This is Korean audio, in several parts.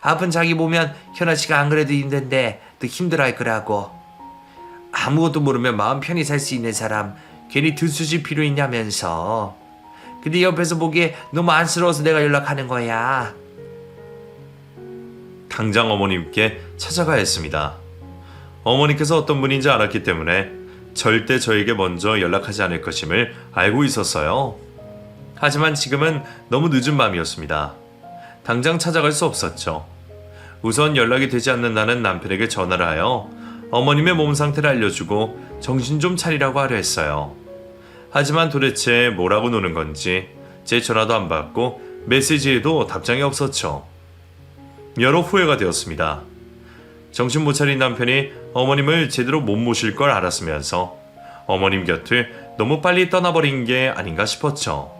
아픈 자기 보면 현아 씨가 안 그래도 힘든데 더 힘들어할 거라고. 아무것도 모르면 마음 편히 살 수 있는 사람 괜히 들쑤실 필요 있냐면서. 근데 옆에서 보기에 너무 안쓰러워서 내가 연락하는 거야. 당장 어머님께 찾아가야 했습니다. 어머니께서 어떤 분인지 알았기 때문에 절대 저에게 먼저 연락하지 않을 것임을 알고 있었어요. 하지만 지금은 너무 늦은 밤이었습니다. 당장 찾아갈 수 없었죠. 우선 연락이 되지 않는다는 남편에게 전화를 하여 어머님의 몸 상태를 알려주고 정신 좀 차리라고 하려 했어요. 하지만 도대체 뭐라고 노는 건지 제 전화도 안 받고 메시지에도 답장이 없었죠. 여러 후회가 되었습니다. 정신 못 차린 남편이 어머님을 제대로 못 모실 걸 알았으면서 어머님 곁을 너무 빨리 떠나버린 게 아닌가 싶었죠.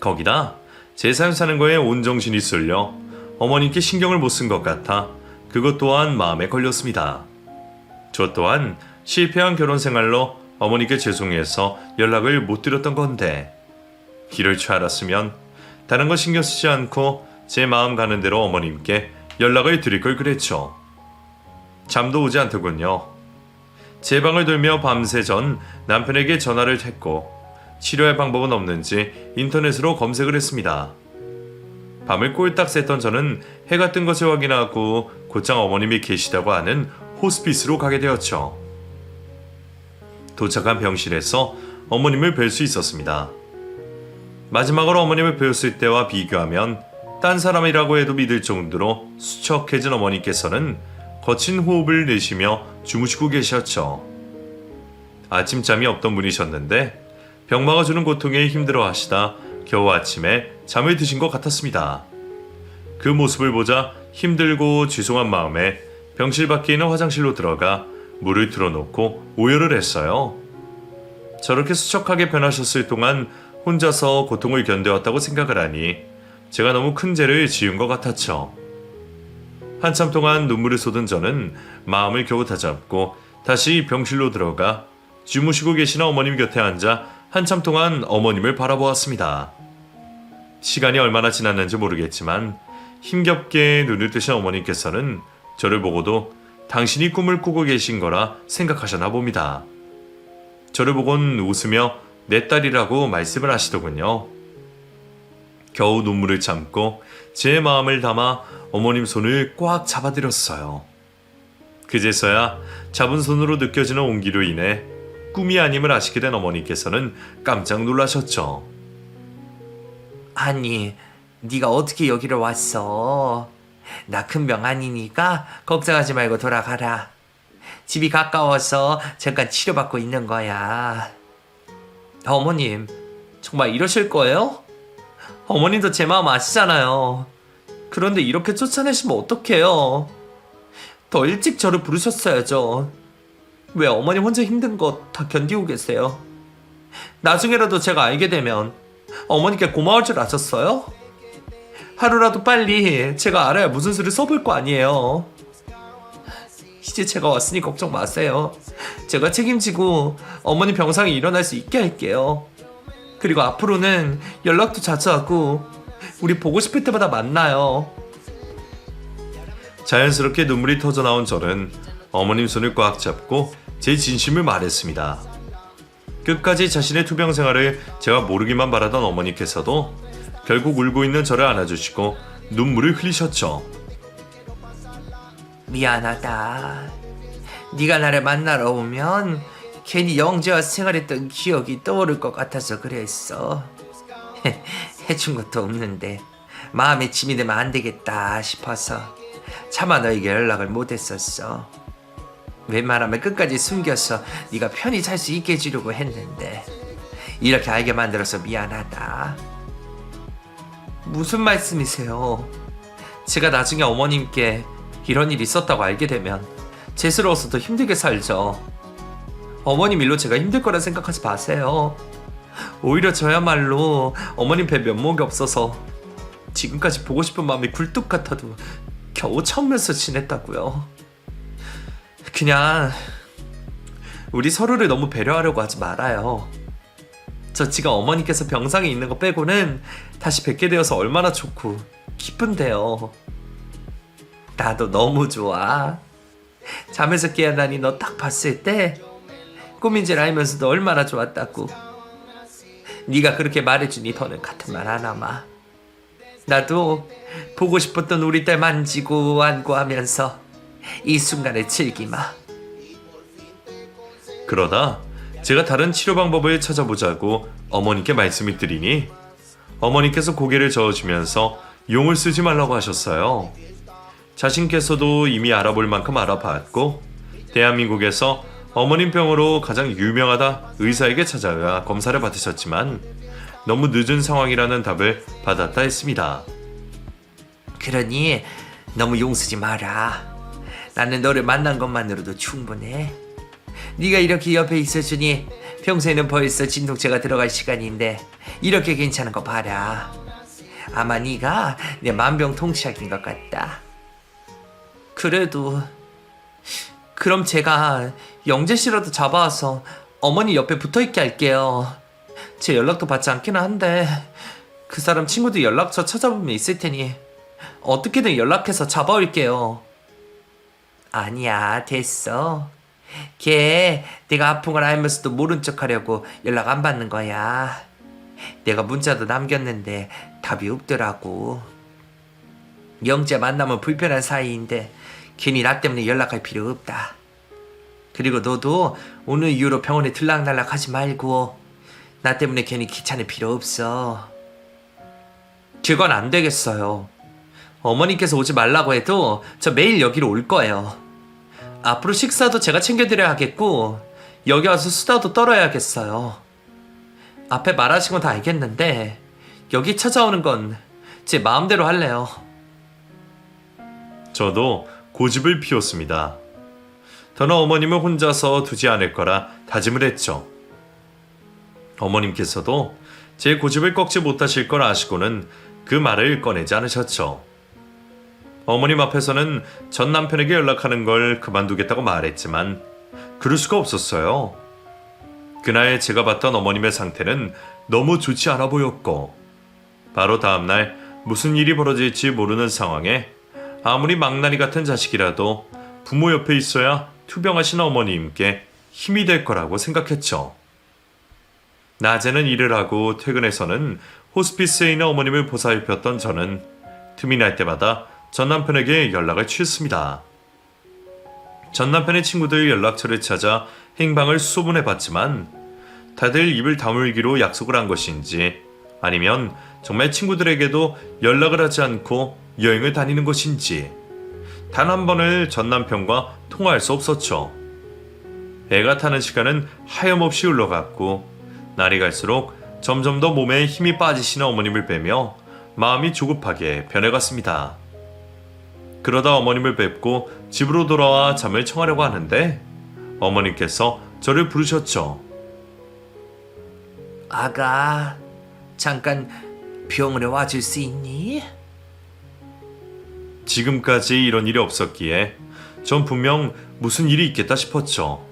거기다 제삶 사는 거에 온 정신이 쏠려 어머님께 신경을 못 쓴 것 같아 그것 또한 마음에 걸렸습니다. 저 또한 실패한 결혼 생활로 어머니께 죄송해서 연락을 못 드렸던 건데 이럴 줄 알았으면 다른 거 신경 쓰지 않고 제 마음 가는 대로 어머님께 연락을 드릴 걸 그랬죠. 잠도 오지 않더군요. 제 방을 돌며 밤새 전 남편에게 전화를 했고 치료할 방법은 없는지 인터넷으로 검색을 했습니다. 밤을 꼴딱 샜던 저는 해가 뜬 것을 확인하고 곧장 어머님이 계시다고 하는 호스피스로 가게 되었죠. 도착한 병실에서 어머님을 뵐 수 있었습니다. 마지막으로 어머님을 뵈었을 때와 비교하면 딴 사람이라고 해도 믿을 정도로 수척해진 어머니께서는 거친 호흡을 내쉬며 주무시고 계셨죠. 아침잠이 없던 분이셨는데 병마가 주는 고통에 힘들어 하시다 겨우 아침에 잠을 드신 것 같았습니다. 그 모습을 보자 힘들고 죄송한 마음에 병실 밖에 있는 화장실로 들어가 물을 틀어놓고 오열을 했어요. 저렇게 수척하게 변하셨을 동안 혼자서 고통을 견뎌왔다고 생각을 하니 제가 너무 큰 죄를 지은 것 같았죠. 한참 동안 눈물을 쏟은 저는 마음을 겨우 다잡고 다시 병실로 들어가 주무시고 계시는 어머님 곁에 앉아 한참 동안 어머님을 바라보았습니다. 시간이 얼마나 지났는지 모르겠지만 힘겹게 눈을 뜨신 어머님께서는 저를 보고도 당신이 꿈을 꾸고 계신 거라 생각하셨나 봅니다. 저를 보곤 웃으며 내 딸이라고 말씀을 하시더군요. 겨우 눈물을 참고 제 마음을 담아 어머님 손을 꽉 잡아드렸어요. 그제서야 잡은 손으로 느껴지는 온기로 인해 꿈이 아님을 아시게 된 어머니께서는 깜짝 놀라셨죠. 아니, 네가 어떻게 여기를 왔어? 나 큰 병 아니니까 걱정하지 말고 돌아가라. 집이 가까워서 잠깐 치료받고 있는 거야. 어머님, 정말 이러실 거예요? 어머님도 제 마음 아시잖아요. 그런데 이렇게 쫓아내시면 어떡해요? 더 일찍 저를 부르셨어야죠. 왜 어머님 혼자 힘든 거 다 견디고 계세요? 나중에라도 제가 알게 되면 어머니께 고마울 줄 아셨어요? 하루라도 빨리 제가 알아야 무슨 수를 써볼 거 아니에요. 이제 제가 왔으니 걱정 마세요. 제가 책임지고 어머니 병상이 일어날 수 있게 할게요. 그리고 앞으로는 연락도 자주 하고 우리 보고 싶을 때마다 만나요. 자연스럽게 눈물이 터져 나온 저는 어머님 손을 꽉 잡고 제 진심을 말했습니다. 끝까지 자신의 투병 생활을 제가 모르기만 바라던 어머니께서도 결국 울고 있는 저를 안아주시고 눈물을 흘리셨죠. 미안하다. 네가 나를 만나러 오면 괜히 영재와 생활했던 기억이 떠오를 것 같아서 그랬어. 해준 것도 없는데 마음에 짐이 되면 안 되겠다 싶어서 차마 너에게 연락을 못했었어. 웬만하면 끝까지 숨겨서 네가 편히 살 수 있게 해주려고 했는데 이렇게 알게 만들어서 미안하다. 무슨 말씀이세요? 제가 나중에 어머님께 이런 일이 있었다고 알게 되면 죄스러워서 더 힘들게 살죠. 어머님 일로 제가 힘들 거라 생각하지 마세요. 오히려 저야말로 어머님 배 면목이 없어서 지금까지 보고 싶은 마음이 굴뚝 같아도 겨우 참으면서 지냈다고요. 그냥 우리 서로를 너무 배려하려고 하지 말아요. 저 지금 어머니께서 병상에 있는 거 빼고는 다시 뵙게 되어서 얼마나 좋고 기쁜데요. 나도 너무 좋아. 잠에서 깨어나니 너 딱 봤을 때줄 알면서도 얼마나 좋았다고. 네가 그렇게 말해주니 더는 같은 말 안 하마. 나도 보고 싶었던 우리 딸 만지고 안고 하면서 이 순간을 즐기마. 그러다 제가 다른 치료 방법을 찾아보자고 어머니께 말씀을 드리니 어머니께서 고개를 저어주면서 용을 쓰지 말라고 하셨어요. 자신께서도 이미 알아볼 만큼 알아봤고 대한민국에서 어머님 병으로 가장 유명하다 의사에게 찾아가 검사를 받으셨지만 너무 늦은 상황이라는 답을 받았다 했습니다. 그러니 너무 용 쓰지 마라. 나는 너를 만난 것만으로도 충분해. 네가 이렇게 옆에 있어주니 평소에는 벌써 진통제가 들어갈 시간인데 이렇게 괜찮은 거 봐라. 아마 네가 내 만병통치약인 것 같다. 그래도 그럼 제가 영재 씨라도 잡아와서 어머니 옆에 붙어있게 할게요. 제 연락도 받지 않기는 한데 그 사람 친구들 연락처 찾아보면 있을 테니 어떻게든 연락해서 잡아올게요. 아니야, 됐어. 걔 내가 아픈 걸 알면서도 모른 척 하려고 연락 안 받는 거야. 내가 문자도 남겼는데 답이 없더라고. 영재 만나면 불편한 사이인데 괜히 나 때문에 연락할 필요 없다. 그리고 너도 오늘 이후로 병원에 들락날락 하지 말고 나 때문에 괜히 귀찮을 필요 없어. 그건 안 되겠어요. 어머니께서 오지 말라고 해도 저 매일 여기로 올 거예요. 앞으로 식사도 제가 챙겨드려야 하겠고 여기 와서 수다도 떨어야겠어요. 앞에 말하신 건 다 알겠는데 여기 찾아오는 건 제 마음대로 할래요. 저도 고집을 피웠습니다. 더는 어머님을 혼자서 두지 않을 거라 다짐을 했죠. 어머님께서도 제 고집을 꺾지 못하실 걸 아시고는 그 말을 꺼내지 않으셨죠. 어머님 앞에서는 전 남편에게 연락하는 걸 그만두겠다고 말했지만 그럴 수가 없었어요. 그날 제가 봤던 어머님의 상태는 너무 좋지 않아 보였고 바로 다음날 무슨 일이 벌어질지 모르는 상황에 아무리 망나니 같은 자식이라도 부모 옆에 있어야 투병하신 어머님께 힘이 될 거라고 생각했죠. 낮에는 일을 하고 퇴근해서는 호스피스에 있는 어머님을 보살폈던 저는 틈이 날 때마다 전 남편에게 연락을 취했습니다. 전 남편의 친구들 연락처를 찾아 행방을 수소문해 봤지만 다들 입을 다물기로 약속을 한 것인지 아니면 정말 친구들에게도 연락을 하지 않고 여행을 다니는 것인지 단 한 번을 전 남편과 통화할 수 없었죠. 애가 타는 시간은 하염없이 흘러갔고 날이 갈수록 점점 더 몸에 힘이 빠지시는 어머님을 뵈며 마음이 조급하게 변해갔습니다. 그러다 어머님을 뵙고 집으로 돌아와 잠을 청하려고 하는데 어머님께서 저를 부르셨죠. 아가, 잠깐 병원에 와줄 수 있니? 지금까지 이런 일이 없었기에 전 분명 무슨 일이 있겠다 싶었죠.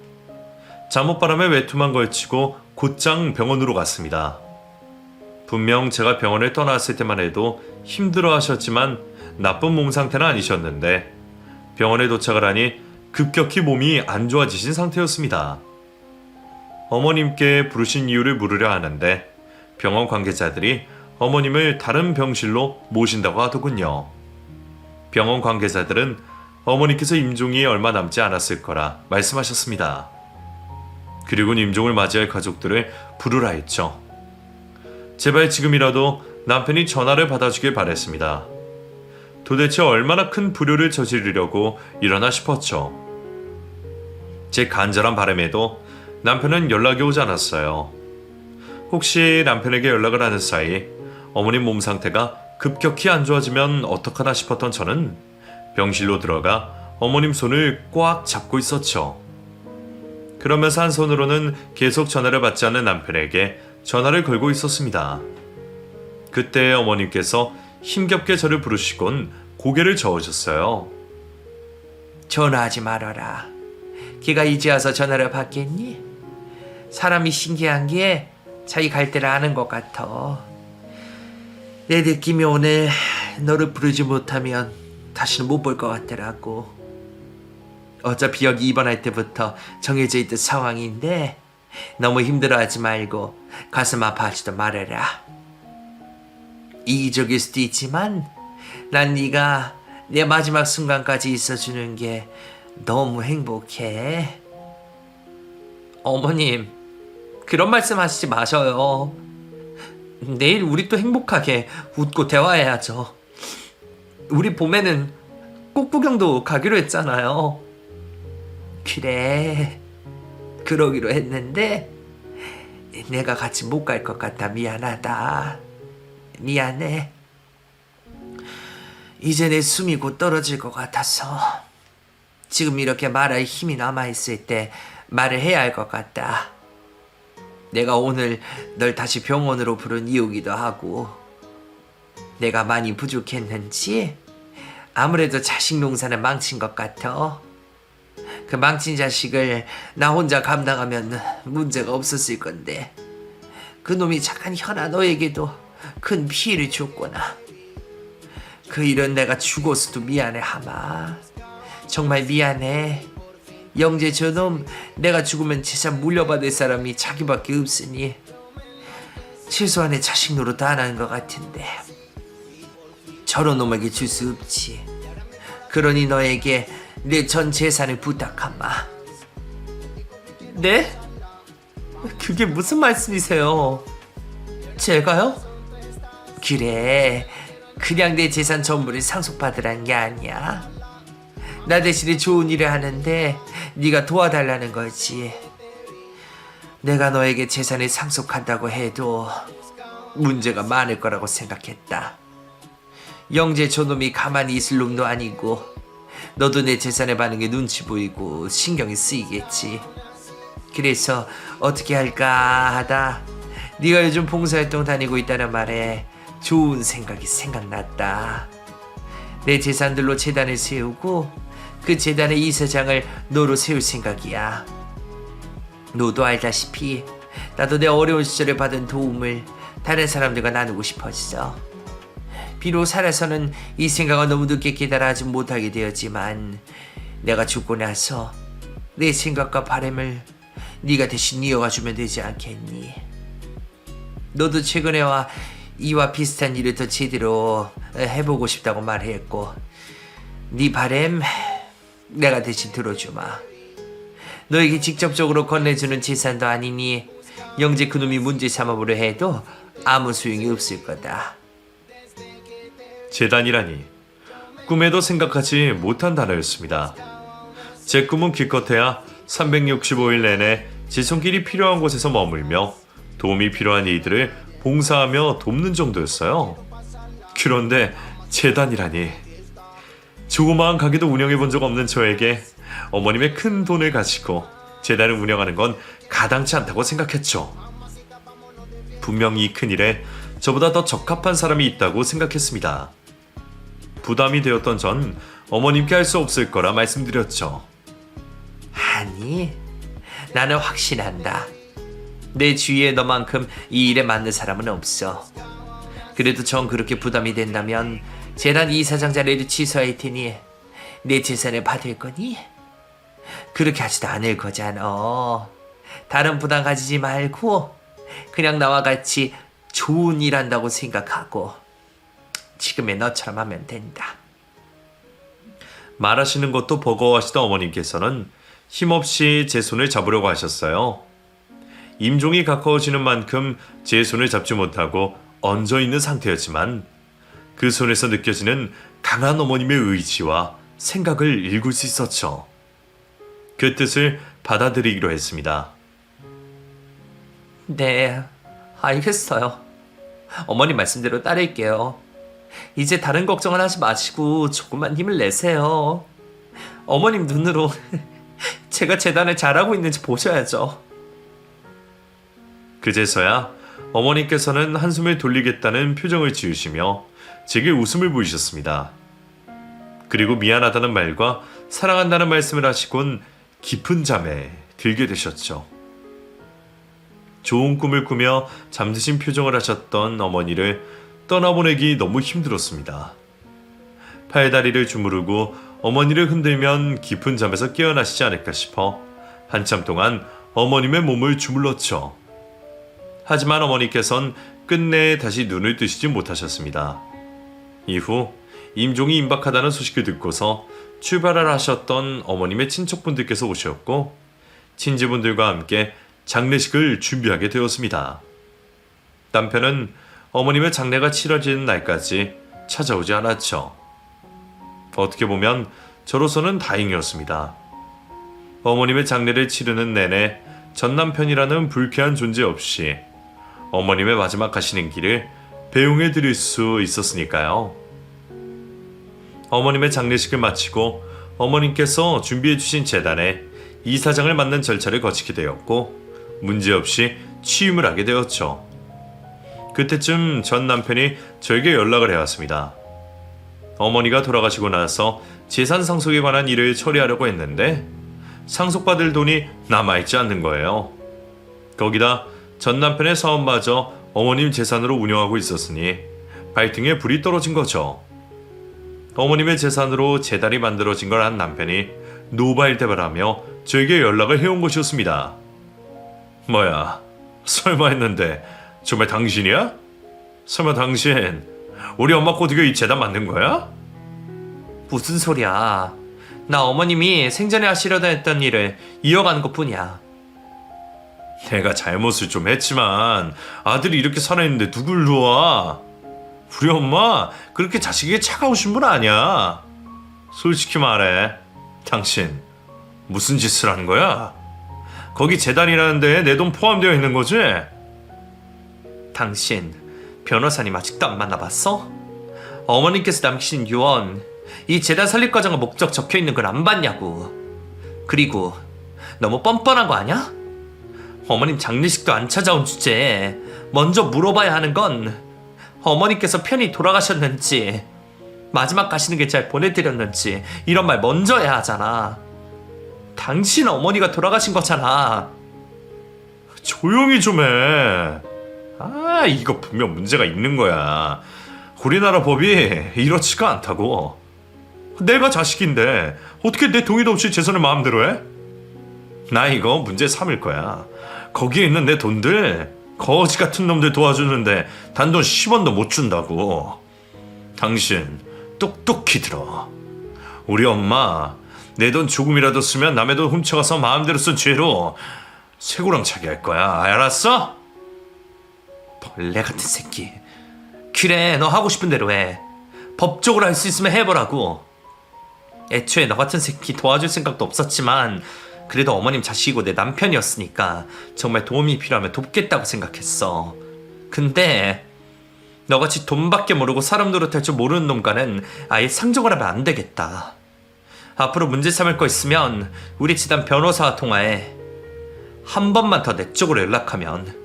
잠옷바람에 외투만 걸치고 곧장 병원으로 갔습니다. 분명 제가 병원을 떠났을 때만 해도 힘들어 하셨지만 나쁜 몸 상태는 아니셨는데 병원에 도착을 하니 급격히 몸이 안 좋아지신 상태였습니다. 어머님께 부르신 이유를 물으려 하는데 병원 관계자들이 어머님을 다른 병실로 모신다고 하더군요. 병원 관계자들은 어머니께서 임종이 얼마 남지 않았을 거라 말씀하셨습니다. 그리고 임종을 맞이할 가족들을 부르라 했죠. 제발 지금이라도 남편이 전화를 받아주길 바랬습니다. 도대체 얼마나 큰 불효를 저지르려고 일어나 싶었죠. 제 간절한 바람에도 남편은 연락이 오지 않았어요. 혹시 남편에게 연락을 하는 사이 어머님 몸 상태가 급격히 안 좋아지면 어떡하나 싶었던 저는 병실로 들어가 어머님 손을 꽉 잡고 있었죠. 그러면서 한 손으로는 계속 전화를 받지 않는 남편에게 전화를 걸고 있었습니다. 그때 어머님께서 힘겹게 저를 부르시곤 고개를 저으셨어요. 전화하지 말아라. 걔가 이제 와서 전화를 받겠니? 사람이 신기한 게 자기 갈 때를 아는 것 같아. 내 느낌이 오늘 너를 부르지 못하면 다시는 못 볼 것 같더라고. 어차피 여기 입원할 때부터 정해져 있던 상황인데 너무 힘들어하지 말고 가슴 아파하지도 말아라. 이기적일 수도 있지만 난 네가 내 마지막 순간까지 있어주는 게 너무 행복해. 어머님, 그런 말씀 하시지 마셔요. 내일 우리 또 행복하게 웃고 대화해야죠. 우리 봄에는 꽃구경도 가기로 했잖아요. 그래, 그러기로 했는데 내가 같이 못 갈 것 같아 미안하다. 미안해. 이제 내 숨이 곧 떨어질 것 같아서 지금 이렇게 말할 힘이 남아 있을 때 말을 해야 할 것 같다. 내가 오늘 널 다시 병원으로 부른 이유기도 하고 내가 많이 부족했는지 아무래도 자식 농사는 망친 것 같아. 그 망친 자식을 나 혼자 감당하면 문제가 없었을 건데 그 놈이 착한 현아 너에게도 큰 피해를 줬구나. 그 일은 내가 죽었어도 미안해 하마. 정말 미안해. 영재 저놈 내가 죽으면 재산 물려받을 사람이 자기밖에 없으니 최소한의 자식 노릇 안 하는 것 같은데 저런 놈에게 줄 수 없지. 그러니 너에게 내 전 재산을 부탁하마. 네? 그게 무슨 말씀이세요? 제가요? 그래. 그냥 내 재산 전부를 상속받으란 게 아니야. 나 대신에 좋은 일을 하는데 네가 도와달라는 거지. 내가 너에게 재산을 상속한다고 해도 문제가 많을 거라고 생각했다. 영재 저놈이 가만히 있을 놈도 아니고 너도 내 재산의 반응에 눈치 보이고 신경이 쓰이겠지. 그래서 어떻게 할까 하다 네가 요즘 봉사활동 다니고 있다는 말에 좋은 생각이 생각났다. 내 재산들로 재단을 세우고 그 재단의 이사장을 너로 세울 생각이야. 너도 알다시피 나도 내 어려운 시절에 받은 도움을 다른 사람들과 나누고 싶었어. 비록 살아서는 이 생각을 너무 늦게 깨달아하지 못하게 되었지만 내가 죽고 나서 내 생각과 바람을 네가 대신 이어가 주면 되지 않겠니? 너도 최근에 와 이와 비슷한 일을 더 제대로 해보고 싶다고 말했고 네 바램 내가 대신 들어주마. 너에게 직접적으로 건네주는 재산도 아니니 영재 그놈이 문제 삼아보려 해도 아무 소용이 없을 거다. 재단이라니. 꿈에도 생각하지 못한 단어였습니다. 제 꿈은 기껏해야 365일 내내 제 손길이 필요한 곳에서 머물며 도움이 필요한 이들을 봉사하며 돕는 정도였어요. 그런데 재단이라니 조그마한 가게도 운영해 본 적 없는 저에게 어머님의 큰 돈을 가지고 재단을 운영하는 건 가당치 않다고 생각했죠. 분명히 이 큰 일에 저보다 더 적합한 사람이 있다고 생각했습니다. 부담이 되었던 전 어머님께 할 수 없을 거라 말씀드렸죠. 아니 나는 확신한다 내 주위에 너만큼 이 일에 맞는 사람은 없어 그래도 전 그렇게 부담이 된다면 재단 이사장 자리를 취소할 테니 내 재산을 받을 거니? 그렇게 하지도 않을 거잖아 다른 부담 가지지 말고 그냥 나와 같이 좋은 일 한다고 생각하고 지금의 너처럼 하면 된다 말하시는 것도 버거워하시던 어머님께서는 힘없이 제 손을 잡으려고 하셨어요. 임종이 가까워지는 만큼 제 손을 잡지 못하고 얹어 있는 상태였지만 그 손에서 느껴지는 강한 어머님의 의지와 생각을 읽을 수 있었죠. 그 뜻을 받아들이기로 했습니다. 네, 알겠어요. 어머님 말씀대로 따를게요. 이제 다른 걱정은 하지 마시고 조금만 힘을 내세요. 어머님 눈으로 제가 재단을 잘하고 있는지 보셔야죠. 그제서야 어머님께서는 한숨을 돌리겠다는 표정을 지으시며 제게 웃음을 보이셨습니다. 그리고 미안하다는 말과 사랑한다는 말씀을 하시곤 깊은 잠에 들게 되셨죠. 좋은 꿈을 꾸며 잠드신 표정을 하셨던 어머니를 떠나보내기 너무 힘들었습니다. 팔다리를 주무르고 어머니를 흔들면 깊은 잠에서 깨어나시지 않을까 싶어 한참 동안 어머님의 몸을 주물렀죠. 하지만 어머니께선 끝내 다시 눈을 뜨시지 못하셨습니다. 이후 임종이 임박하다는 소식을 듣고서 출발을 하셨던 어머님의 친척분들께서 오셨고 친지분들과 함께 장례식을 준비하게 되었습니다. 남편은 어머님의 장례가 치러지는 날까지 찾아오지 않았죠. 어떻게 보면 저로서는 다행이었습니다. 어머님의 장례를 치르는 내내 전 남편이라는 불쾌한 존재 없이 어머님의 마지막 가시는 길을 배웅해 드릴 수 있었으니까요. 어머님의 장례식을 마치고 어머님께서 준비해 주신 재단에 이사장을 맡는 절차를 거치게 되었고 문제없이 취임을 하게 되었죠. 그때쯤 전 남편이 저에게 연락을 해왔습니다. 어머니가 돌아가시고 나서 재산 상속에 관한 일을 처리하려고 했는데 상속받을 돈이 남아있지 않는 거예요. 거기다 전 남편의 사업마저 어머님 재산으로 운영하고 있었으니 발등에 불이 떨어진 거죠. 어머님의 재산으로 재단이 만들어진 걸 한 남편이 노발대발하며 저에게 연락을 해온 것이었습니다. 뭐야, 설마 했는데 정말 당신이야? 설마 당신 우리 엄마 꼬드겨 이 재단 만든 거야? 무슨 소리야. 나 어머님이 생전에 하시려다 했던 일을 이어가는 것 뿐이야. 내가 잘못을 좀 했지만 아들이 이렇게 살아있는데 누굴 도와? 우리 엄마 그렇게 자식에게 차가우신 분 아니야. 솔직히 말해, 당신 무슨 짓을 하는 거야? 거기 재단이라는데 내돈 포함되어 있는 거지? 당신 변호사님 아직도 안 만나봤어? 어머님께서 남기신 유언 이 재단 설립 과정과 목적 적혀 있는 걸 안 봤냐고. 그리고 너무 뻔뻔한 거 아니야? 어머님 장례식도 안 찾아온 주제에 먼저 물어봐야 하는 건 어머니께서 편히 돌아가셨는지 마지막 가시는 길잘 보내드렸는지 이런 말 먼저 해야 하잖아. 당신 어머니가 돌아가신 거잖아. 조용히 좀 해. 아, 이거 분명 문제가 있는 거야. 우리나라 법이 이렇지가 않다고. 내가 자식인데 어떻게 내 동의도 없이 재산을 마음대로 해? 나 이거 문제 삼을 거야. 거기에 있는 내 돈들 거지 같은 놈들 도와주는데 단돈 10원도 못 준다고. 당신 똑똑히 들어. 우리 엄마 내 돈 조금이라도 쓰면 남의 돈 훔쳐가서 마음대로 쓴 죄로 쇠고랑 차게 할 거야. 알았어? 벌레 같은 새끼. 그래, 너 하고 싶은 대로 해. 법적으로 할 수 있으면 해보라고. 애초에 너 같은 새끼 도와줄 생각도 없었지만, 그래도 어머님 자식이고 내 남편이었으니까 정말 도움이 필요하면 돕겠다고 생각했어. 근데 너같이 돈밖에 모르고 사람 노릇할 줄 모르는 놈과는 아예 상종을 하면 안 되겠다. 앞으로 문제 삼을 거 있으면 우리 집단 변호사와 통화해. 한 번만 더 내 쪽으로 연락하면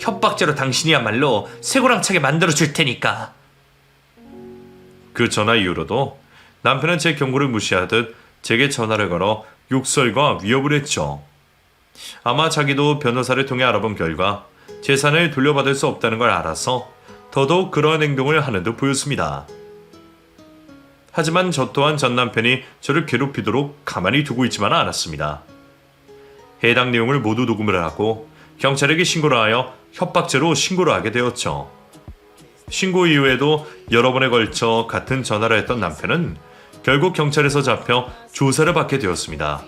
협박죄로 당신이야말로 쇠고랑차게 만들어 줄 테니까. 그 전화 이후로도 남편은 제 경고를 무시하듯 제게 전화를 걸어 욕설과 위협을 했죠. 아마 자기도 변호사를 통해 알아본 결과 재산을 돌려받을 수 없다는 걸 알아서 더더욱 그러한 행동을 하는 듯 보였습니다. 하지만 저 또한 전 남편이 저를 괴롭히도록 가만히 두고 있지만은 않았습니다. 해당 내용을 모두 녹음을 하고 경찰에게 신고를 하여 협박죄로 신고를 하게 되었죠. 신고 이후에도 여러 번에 걸쳐 같은 전화를 했던 남편은 결국 경찰에서 잡혀 조사를 받게 되었습니다.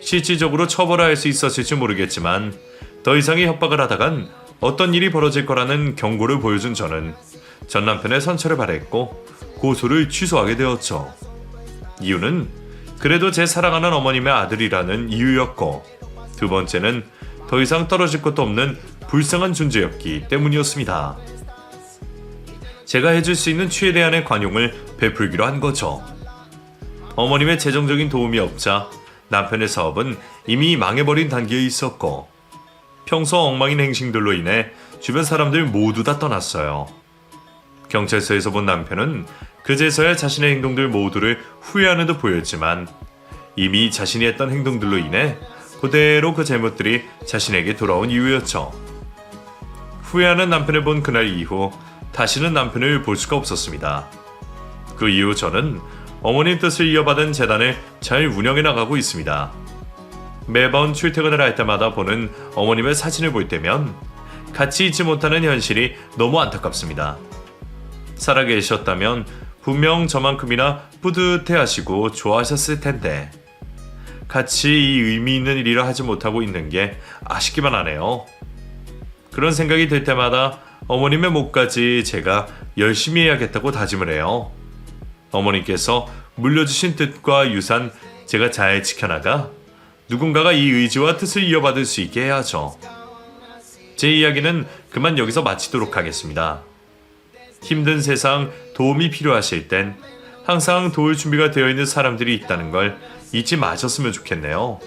실질적으로 처벌할 수 있었을지 모르겠지만 더 이상의 협박을 하다간 어떤 일이 벌어질 거라는 경고를 보여준 저는 전 남편의 선처를 바랬고 고소를 취소하게 되었죠. 이유는 그래도 제 사랑하는 어머님의 아들이라는 이유였고 두 번째는 더 이상 떨어질 것도 없는 불쌍한 존재였기 때문이었습니다. 제가 해줄 수 있는 최대한의 관용을 베풀기로 한 거죠. 어머님의 재정적인 도움이 없자 남편의 사업은 이미 망해버린 단계에 있었고 평소 엉망인 행실들로 인해 주변 사람들 모두 다 떠났어요. 경찰서에서 본 남편은 그제서야 자신의 행동들 모두를 후회하는 듯 보였지만 이미 자신이 했던 행동들로 인해 그대로 그 잘못들이 자신에게 돌아온 이유였죠. 후회하는 남편을 본 그날 이후 다시는 남편을 볼 수가 없었습니다. 그 이후 저는 어머님 뜻을 이어받은 재단을 잘 운영해 나가고 있습니다. 매번 출퇴근을 할 때마다 보는 어머님의 사진을 볼 때면 같이 있지 못하는 현실이 너무 안타깝습니다. 살아계셨다면 분명 저만큼이나 뿌듯해 하시고 좋아하셨을 텐데 같이 이 의미 있는 일이라 하지 못하고 있는 게 아쉽기만 하네요. 그런 생각이 들 때마다 어머님의 목까지 제가 열심히 해야겠다고 다짐을 해요. 어머님께서 물려주신 뜻과 유산 제가 잘 지켜나가 누군가가 이 의지와 뜻을 이어받을 수 있게 해야죠. 제 이야기는 그만 여기서 마치도록 하겠습니다. 힘든 세상 도움이 필요하실 땐 항상 도울 준비가 되어 있는 사람들이 있다는 걸 잊지 마셨으면 좋겠네요.